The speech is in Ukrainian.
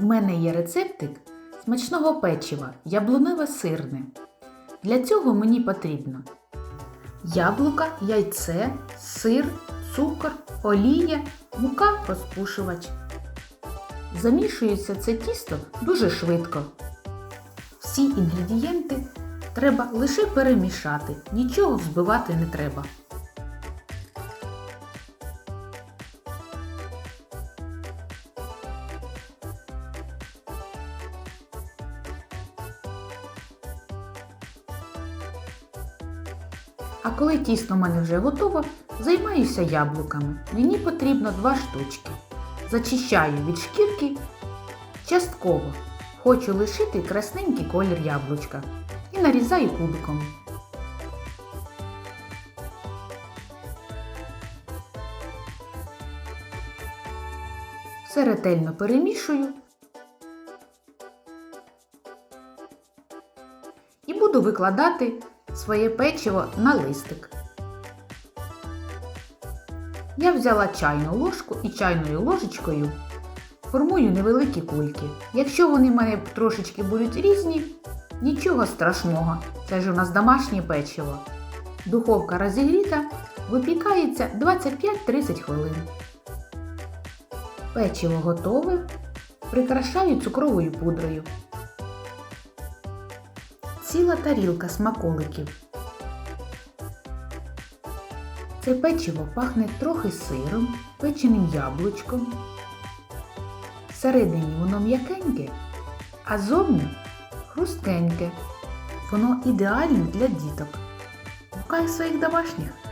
В мене є рецептик смачного печива яблуневе сирне. Для цього мені потрібно яблука, яйце, сир, цукор, олія, мука, розпушувач. Замішується це тісто дуже швидко. Всі інгредієнти треба лише перемішати, нічого взбивати не треба. А коли тісто в мене вже готово, займаюся яблуками. Мені потрібно два штучки. Зачищаю від шкірки частково. Хочу лишити красненький колір яблучка і нарізаю кубиком. Все ретельно перемішую і буду викладати своє печиво на листик. Я взяла чайну ложку і чайною ложечкою формую невеликі кульки. Якщо вони в мене трошечки будуть різні, нічого страшного. Це ж у нас домашнє печиво. Духовка розігріта, випікається 25-30 хвилин. Печиво готове. Прикрашаю цукровою пудрою. Ціла тарілка смаколиків. Це печиво пахне трохи сиром, печеним яблучком. Всередині воно м'якеньке, а зовні хрустеньке. Воно ідеальне для діток. Гукаю своїх домашніх.